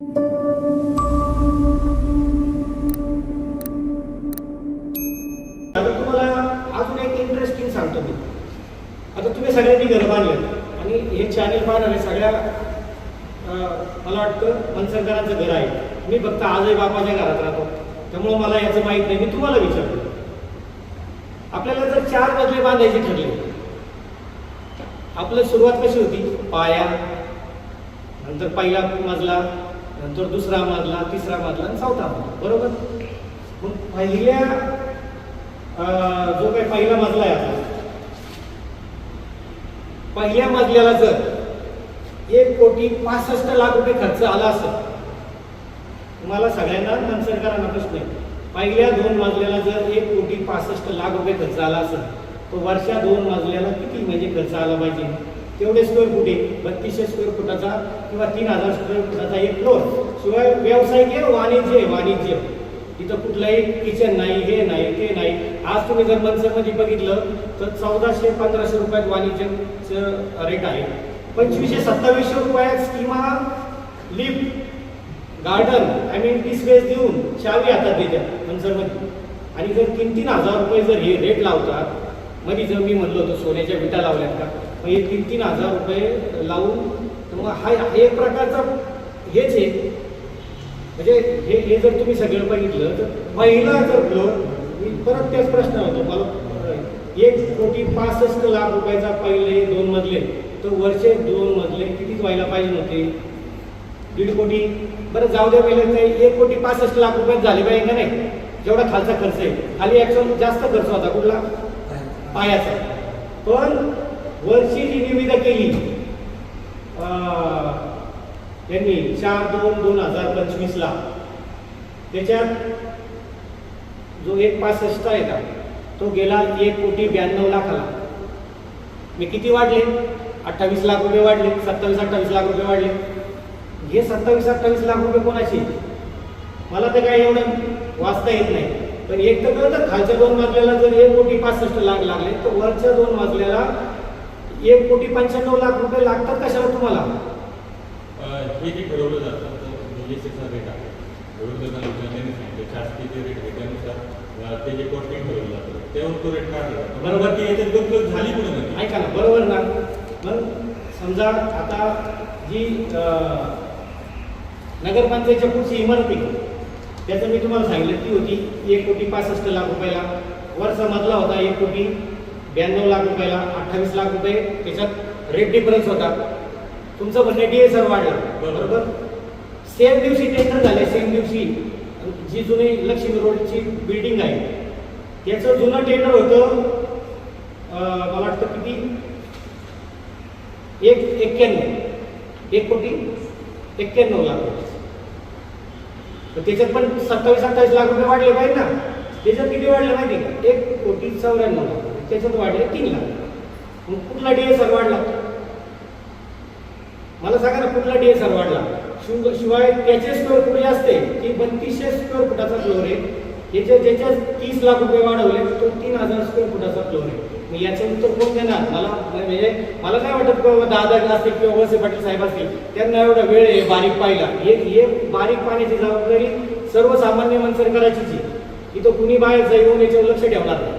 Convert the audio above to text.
आता तुम्हाला अजून एक इंटरेस्टिंग सांगतो मी. आता तुम्ही सगळ्यांनी घर बांधले आणि हे चॅनेल पाहणारे सगळ्या मला वाटतं मनसरकरांचं घर आहे. मी फक्त आजही बापाच्या घरात राहतो. त्यामुळं मला याचं माहीत नाही. मी तुम्हाला विचारतो. आपल्याला जर चार मजले बांधायचे ठरले आपलं सुरुवात कशी होती? पाया नंतर पहिला मजला नंतर दुसरा मजला तिसरा मजला आणि चौथा मजला बरोबर? मग पहिल्या जो काही पहिला मजला आहे आपला पहिल्या मजल्याला जर एक कोटी पासष्ट लाख रुपये खर्च आला असेल तुम्हाला सगळ्यांना मनसरकरांना प्रश्न आहे पहिल्या दोन मजल्याला जर एक कोटी पासष्ट लाख रुपये खर्च आला असेल तर वर्षा दोन मजल्याला किती म्हणजे खर्च आला पाहिजे? तेवढे स्क्वेअर फुटे आहे. बत्तीसशे स्क्वेअर फुटाचा किंवा तीन हजार स्क्वेअर फुटाचा एक फ्लोअर शिवाय व्यावसायिक आहे वाणिज्य आहे वाणिज्य. इथं कुठलंही किचन नाही हे नाही ते नाही. आज तुम्ही जर मनसरमध्ये बघितलं तर चौदाशे पंधराशे रुपयात वाणिज्यचं रेट आहे. पंचवीसशे सत्तावीसशे रुपयात schema lift garden I mean tea space देऊन चावी हातात देत्या मनसरमध्ये. आणि जर तीन तीन हजार रुपये जर हे रेट लावतात मध्ये जर मी म्हणलो होतो सोन्याच्या विटा लावल्यात का? मग हे तीन तीन हजार रुपये लावून मग हा एक प्रकारचा हेच आहे. म्हणजे हे हे जर तुम्ही सगळं बघितलं तर महिला जर मी परत तेच प्रश्न होतो मला एक कोटी पासष्ट लाख रुपयाचा पहिले दोन मजले तर वर्षे दोन मजले कितीच व्हायला पाहिजे होते? दीड कोटी. बरं जाऊ द्या पहिले काही एक कोटी पासष्ट लाख रुपयात झाले पाहिजे का नाही? जेवढा खालचा खर्च आहे. खाली ॲक्च्युअल जास्त खर्च होता कुठला? पायाचा. पण वर्षी जी निविदा केली त्यांनी चार दोन दोन हजार पंचवीसला त्याच्यात जो एक पासष्ट आहे का तो गेला एक कोटी ब्याण्णव लाखाला. मी किती वाढले? अठ्ठावीस लाख रुपये वाढले सत्तावीस अठ्ठावीस लाख रुपये वाढले. हे सत्तावीस अठ्ठावीस लाख रुपये कोणाचे? मला तर काय एवढं वाचता येत नाही. पण एक तर कळतं खालच्या दोन मजल्याला जर एक कोटी पासष्ट लाख लागले तर वरच्या दोन मजल्याला एक कोटी पंच्याण्णव लाख रुपये लागतात कशाला तुम्हाला? हे जे ठरवलं जातं जी एस टीचा रेट आहे. ठरवलं त्यांनी सांगितलं शासकीय जे रेट आहे त्यानुसार ते जे कॉस्टिंग ठरवलं जातं त्यावर तो रेट काढला बरोबर ती याच्यात गुंतवणूक झाली कुठं ऐका ना बरोबर ना. मग समजा आता जी नगरपंचायतच्या पुढची इमारत त्याचं मी तुम्हाला सांगितलं ती होती एक कोटी पासष्ट लाख रुपयाला. वरचा मधला होता एक कोटी ब्याण्णव लाख रुपयाला अठ्ठावीस लाख रुपये. त्याच्यात रेट डिफरन्स होता. तुमचं म्हणणे डी एस आर वाढला. बरोबर. सेम दिवशी टेंडर झाले सेम दिवशी. जी जुनी लक्ष्मी रोडची बिल्डिंग आहे त्याचं जुनं टेंडर होतं मला वाटतं किती? एक एक्क्याण्णव. एक कोटी एक्क्याण्णव लाख रुपये. तर त्याच्यात पण सत्तावीस अठ्ठावीस लाख रुपये वाढले पाहिजे ना. त्याच्यात किती वाढले माहिती का? एक कोटी चौऱ्याण्णव लाख त्याच्यात वाढले तीन लाख मग कुठला डी एस आर वाढला? मला सांगा ना कुठला डी एस आर वाढला? शिवाय त्याचे स्क्वेअर फुट असते की बत्तीसशे स्क्वेअर फुटाचा फ्लोअर आहे. याच्या ज्याच्या तीस लाख रुपये वाढवले तो तीन हजार स्क्वेअर फुटाचा फ्लोअर आहे मग याचं उत्तर कोण देणार. मला म्हणजे मला काय वाटत की दादा असतील किंवा वळसे पाटील साहेब असतील त्यांना एवढा वेळ आहे बारीक पाहिला. हे हे बारीक पाण्याची जबाबदारी सर्वसामान्य मनसरकाराचीच आहे. इथं कुणी बाहेर येऊन याच्यावर लक्ष ठेवणार नाही.